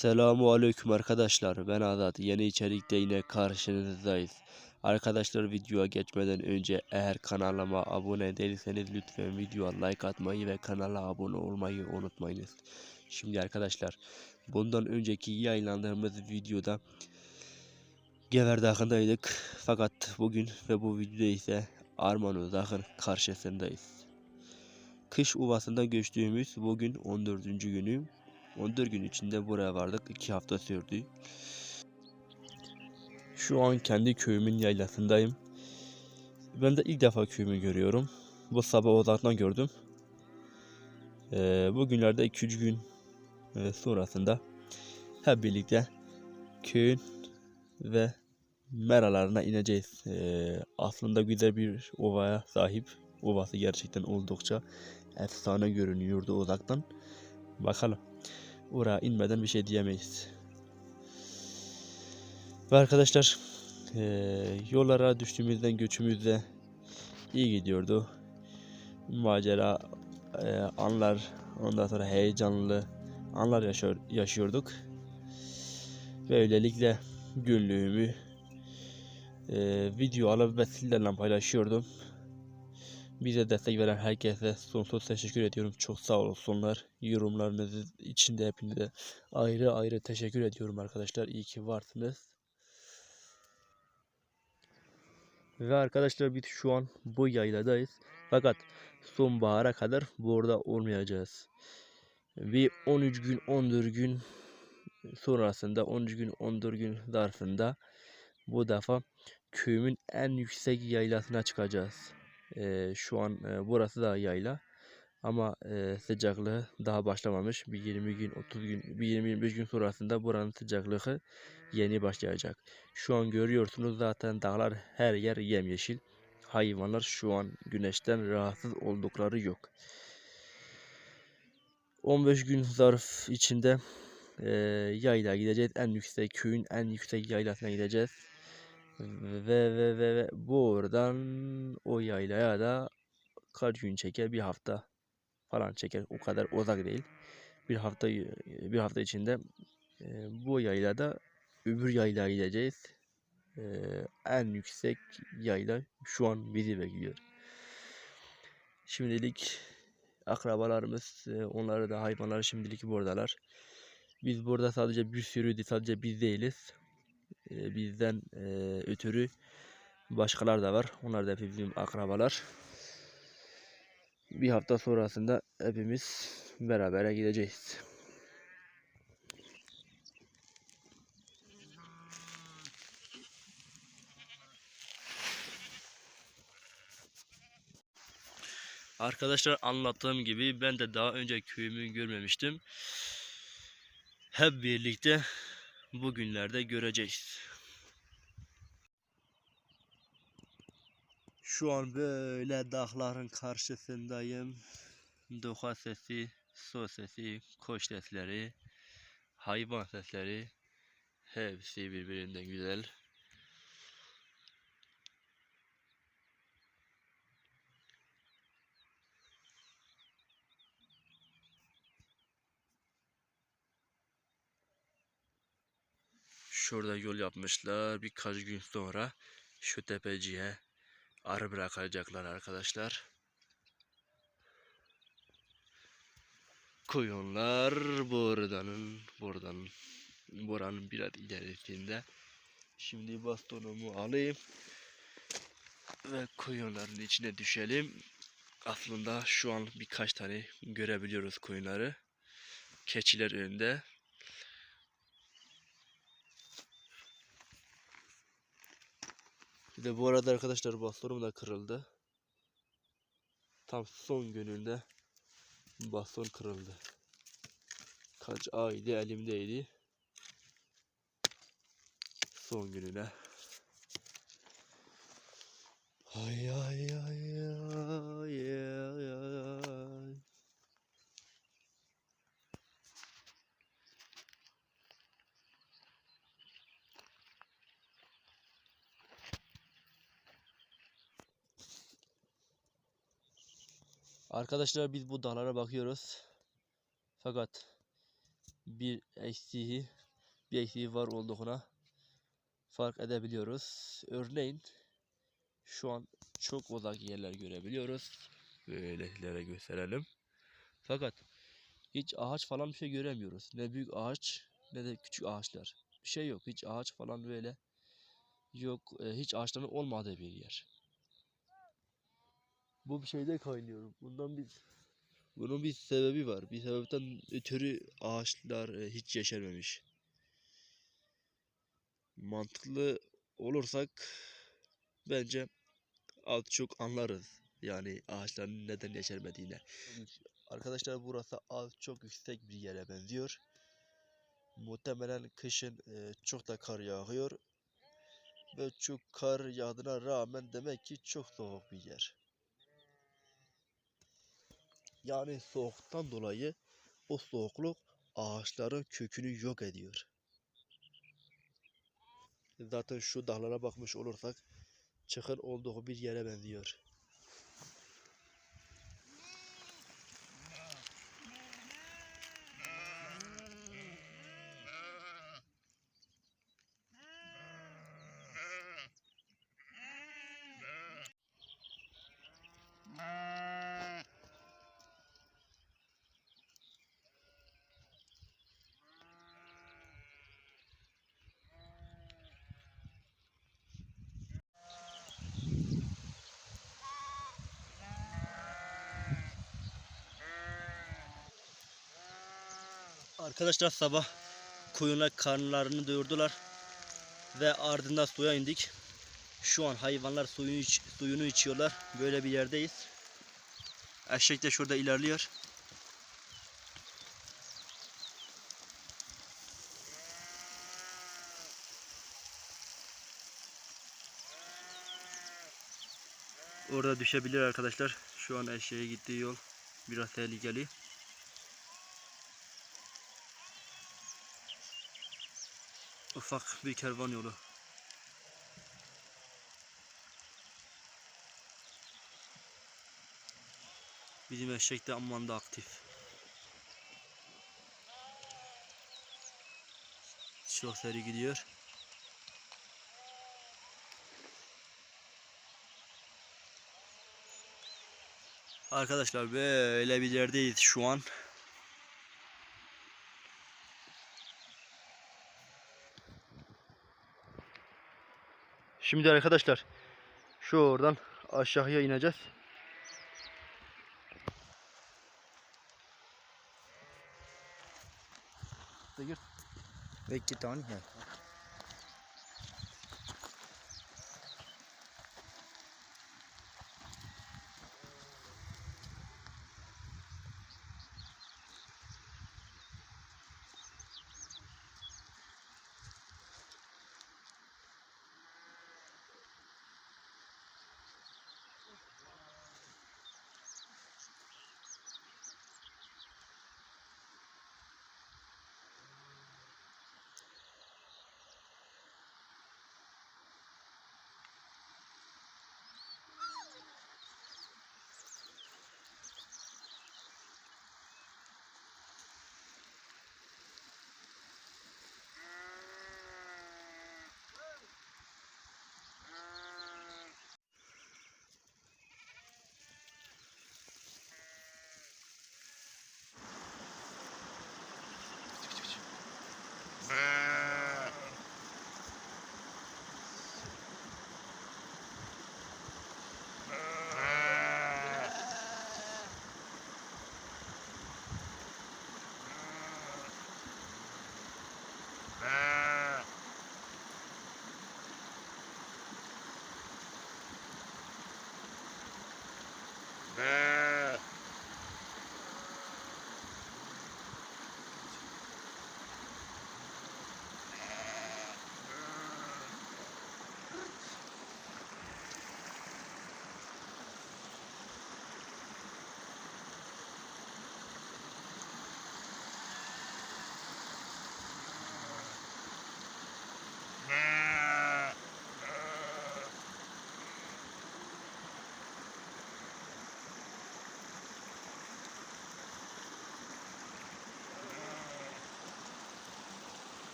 Selamu aleyküm arkadaşlar. Ben Azat. Yeni içerikte yine karşınızdayız. Arkadaşlar videoya geçmeden önce eğer kanalıma abone değilseniz lütfen videoya like atmayı ve kanala abone olmayı unutmayınız. Şimdi arkadaşlar bundan önceki yayınlandığımız videoda Gever Dağı'ndaydık. Fakat bugün ve bu videoda ise Armanu Dağı'nın karşısındayız. Kış Uvası'nda göçtüğümüz bugün 14. günü 14 gün içinde buraya vardık. 2 hafta sürdü. Şu an kendi köyümün yaylasındayım. Ben de ilk defa köyümü görüyorum. Bu sabah uzaktan gördüm. Ee, bugünlerde 2-3 gün e, sonrasında hep birlikte köyün ve meralarına ineceğiz. Ee, aslında güzel bir ovaya sahip. Ovası gerçekten oldukça efsane görünüyordu uzaktan. Bakalım. Oraya inmeden bir şey diyemeyiz. Ve arkadaşlar eee, yollara düştüğümüzden göçümüzde iyi gidiyordu. Macera eee, anlar ondan sonra heyecanlı anlar yaşıyor, yaşıyorduk. Ve öylelikle günlüğümü eee, video alıp ve sizlerle paylaşıyordum. Bize destek veren herkese sonsuz teşekkür ediyorum. Çok sağ olsunlar. Yorumlarınız için de hepinize ayrı ayrı teşekkür ediyorum arkadaşlar. İyi ki varsınız. Ve arkadaşlar biz şu an bu yayladayız. Fakat sonbahara kadar burada olmayacağız. Bir 13 gün 14 gün sonrasında 13 gün 14 gün zarfında bu defa köyümün en yüksek yaylasına çıkacağız. Eee, şu an eee, burası da yayla. Ama eee, sıcaklığı daha başlamamış. Bir 20 gün, 30 gün, bir 20-25 gün sonrasında buranın sıcaklığı yeni başlayacak. Şu an görüyorsunuz zaten dağlar her yer yemyeşil. Hayvanlar şu an güneşten rahatsız oldukları yok. 15 gün zarf içinde eee yayla gideceğiz. En yüksek köyün en yüksek yaylasına gideceğiz. Ve ve ve ve bu oradan o yaylaya da kaç gün çeker? Bir hafta falan çeker. O kadar uzak değil. Bir hafta bir hafta içinde e, bu yaylada öbür yaylaya gideceğiz. E, en yüksek yayla şu an bizi bekliyor. Şimdilik akrabalarımız, e, onları da hayvanlar şimdilik buradalar. Biz burada sadece bir sürü sadece biz değiliz. E, bizden e, ötürü başkalar da var. Onlar da bizim akrabalar. Bir hafta sonrasında hepimiz beraber gideceğiz. Arkadaşlar anlattığım gibi ben de daha önce köyümü görmemiştim. Hep birlikte bugünlerde göreceğiz. Şu an böyle dağların karşısındayım. Doğa sesi, su sesi, kuş sesleri, hayvan sesleri hepsi birbirinden güzel. Şurada yol yapmışlar. Birkaç gün sonra şu tepeciye arı bırakacaklar arkadaşlar. Koyunlar buradanın buradan buranın biraz ilerisinde. Şimdi bastonumu alayım ve koyunların içine düşelim. Aslında şu an birkaç tane görebiliyoruz koyunları. Keçiler önünde. Bir de bu arada arkadaşlar bastonum da kırıldı. Tam son gününde baston kırıldı. Kaç aydı elimdeydi. Son gününe. Ay ay ay ay ay ay. Arkadaşlar biz bu dağlara bakıyoruz. Fakat bir eksiği bir eksiği var olduğuna fark edebiliyoruz. Örneğin şu an çok uzak yerler görebiliyoruz. Böyle sizlere gösterelim. Fakat hiç ağaç falan bir şey göremiyoruz. Ne büyük ağaç ne de küçük ağaçlar. Bir şey yok. Hiç ağaç falan böyle yok. e, hiç ağaçların olmadığı bir yer. Bu bir şeyde kaynıyor. Bundan biz bunun bir sebebi var. Bir sebepten ötürü ağaçlar e, hiç yeşermemiş. Mantıklı olursak bence az çok anlarız. Yani ağaçların neden yeşermediğine. Arkadaşlar burası az çok yüksek bir yere benziyor. Muhtemelen kışın e, çok da kar yağıyor. Ve çok kar yağdığına rağmen demek ki çok soğuk bir yer. Yani soğuktan dolayı o soğukluk ağaçların kökünü yok ediyor. Zaten şu dağlara bakmış olursak çıkın olduğu bir yere benziyor. Arkadaşlar sabah koyuna karnlarını doyurdular ve ardından suya indik. Şu an hayvanlar suyunu, iç- suyunu içiyorlar. Böyle bir yerdeyiz. Eşek de şurada ilerliyor. Orada düşebilir arkadaşlar. Şu an eşeğe gittiği yol biraz tehlikeli. Ufak bir kervan yolu. Bizim eşek de amman da aktif. Çok gidiyor. Arkadaşlar böyle bir yerdeyiz şu an. Şimdi arkadaşlar şu oradan aşağıya ineceğiz. Ve git on ya.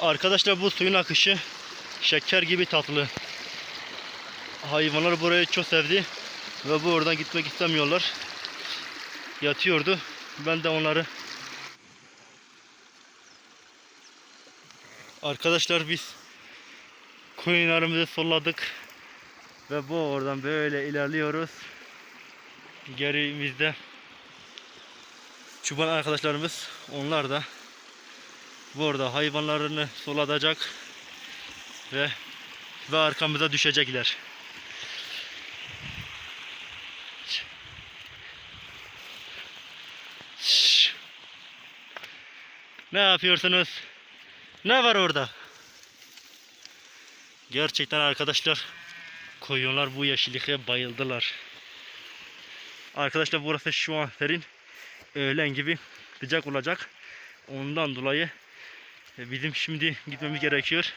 Arkadaşlar bu suyun akışı şeker gibi tatlı. Hayvanlar burayı çok sevdi ve bu oradan gitmek istemiyorlar. Yatıyordu. Ben de onları Arkadaşlar biz koyunlarımızı solladık ve bu oradan böyle ilerliyoruz. Gerimizde çoban arkadaşlarımız onlar da burada hayvanlarını solatacak ve ve arkamıza düşecekler. Ne yapıyorsunuz? Ne var orada? Gerçekten arkadaşlar koyunlar bu yeşilliğe bayıldılar. Arkadaşlar burası şu an serin. Öğlen gibi sıcak olacak. Ondan dolayı bizim şimdi gitmemiz gerekiyor.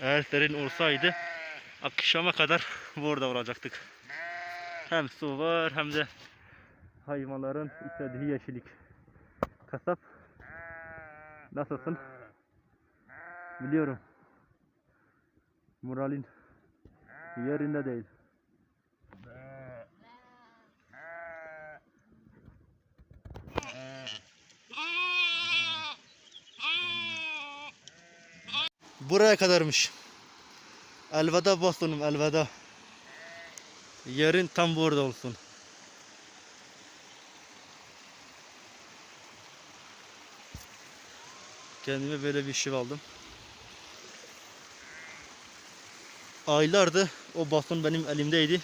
Eğer serin olsaydı akşama kadar burada olacaktık. Hem su var hem de hayvanların istediği yeşillik. Kasap nasılsın? Biliyorum. Moralin yerinde değil. Buraya kadarmış. Elveda Boston'um elveda. Yerin tam burada olsun. Kendime böyle bir şey aldım. Aylardı o baston benim elimdeydi.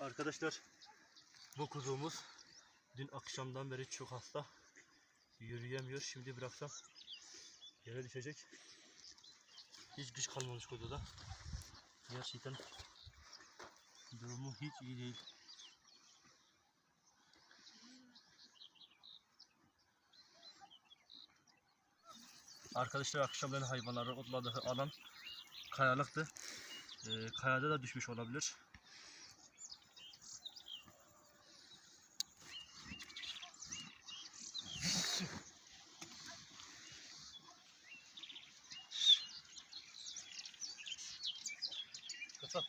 Arkadaşlar bu kuzuğumuz dün akşamdan beri çok hasta. Yürüyemiyor. Şimdi bıraksam yere düşecek. Hiç güç kalmamış kuzuda. Gerçekten durumu hiç iyi değil. Arkadaşlar akşamleyin hayvanları otladığı alan kayalıktı. Ee, kayada da düşmüş olabilir. Kasap.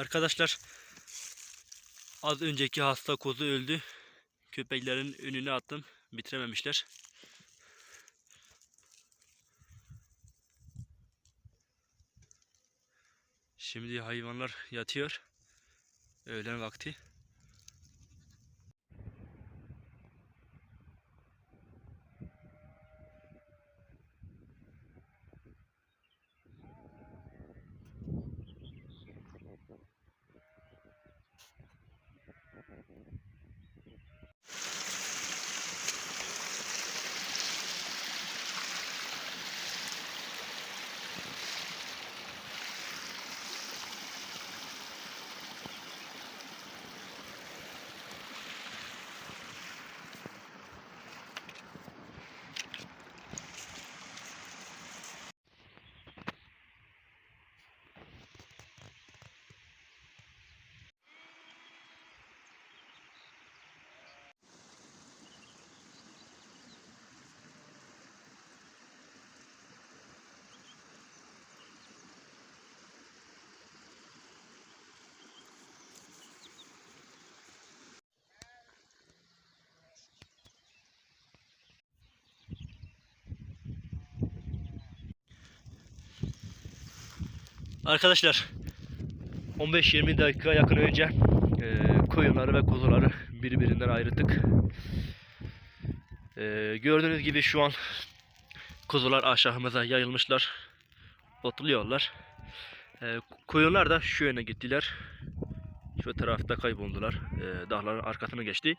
Arkadaşlar az önceki hasta kuzu öldü. Köpeklerin önüne attım. Bitirememişler. Şimdi hayvanlar yatıyor. Öğlen vakti. Arkadaşlar 15-20 dakika yakın önce e, koyunları ve kuzuları birbirinden ayırdık. E, gördüğünüz gibi şu an kuzular aşağımıza yayılmışlar. Otluyorlar. E, koyunlar da şu yöne gittiler. Şu tarafta kayboldular. E, dağların arkasına geçti.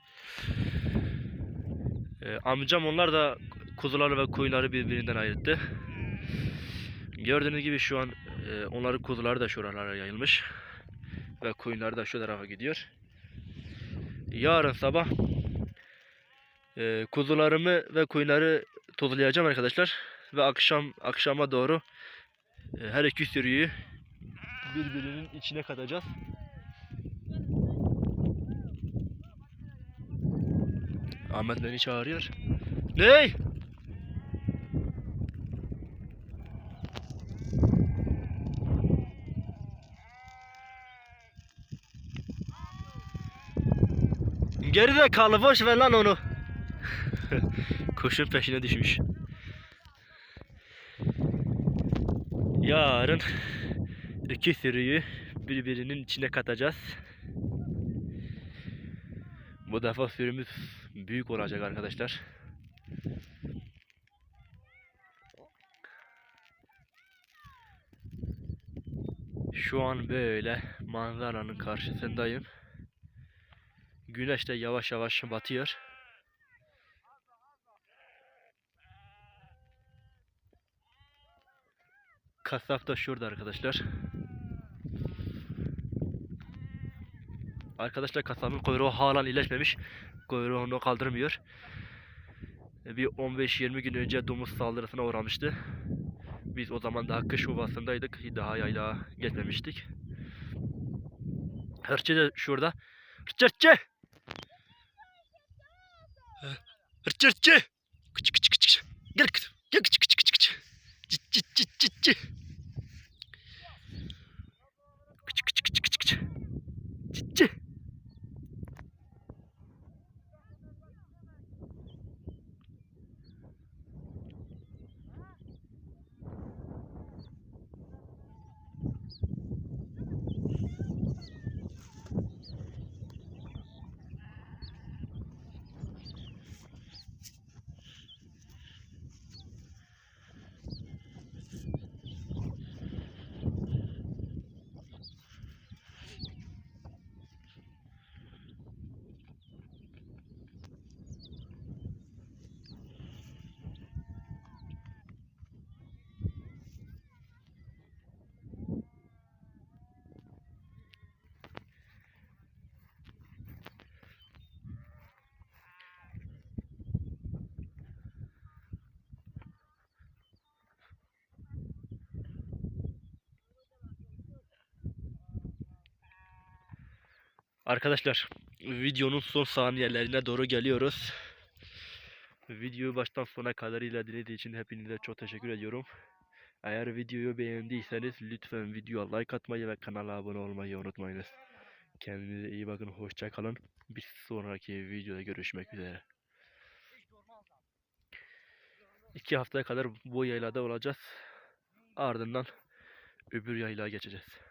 E, amcam onlar da kuzuları ve koyunları birbirinden ayırdı. Gördüğünüz gibi şu an e, onların kuzuları da şuralara yayılmış. Ve koyunları da şu tarafa gidiyor. Yarın sabah e, kuzularımı ve koyunları tozlayacağım arkadaşlar. Ve akşam akşama doğru e, her iki sürüyü birbirinin içine katacağız. Ahmet beni çağırıyor. Ney? Geri de kalı boş ver lan onu. Kuşun peşine düşmüş. Yarın iki sürüyü birbirinin içine katacağız. Bu defa sürümüz büyük olacak arkadaşlar. Şu an böyle manzaranın karşısındayım. Güneş de yavaş yavaş batıyor. Kasap da şurada arkadaşlar. Arkadaşlar kasabın kuyruğu halen iyileşmemiş. Kuyruğunu kaldırmıyor. Bir 15-20 gün önce domuz saldırısına uğramıştı. Biz o zaman daha kış ovasındaydık. Daha yaylağa geçmemiştik. Hırçı da şurada. Hırçı hırçı! Hırçı hırçı! Kıç kıç kıç kıç. Gel kız. Gel kıç kıç kıç kıç. Cıt cıt cıt cıt cıt. Arkadaşlar videonun son saniyelerine doğru geliyoruz. Videoyu baştan sona kadar izlediğiniz için hepinize çok teşekkür ediyorum. Eğer videoyu beğendiyseniz lütfen videoya like atmayı ve kanala abone olmayı unutmayınız. Kendinize iyi bakın, hoşça kalın. Bir sonraki videoda görüşmek üzere. İki haftaya kadar bu yaylada olacağız. Ardından öbür yaylığa geçeceğiz.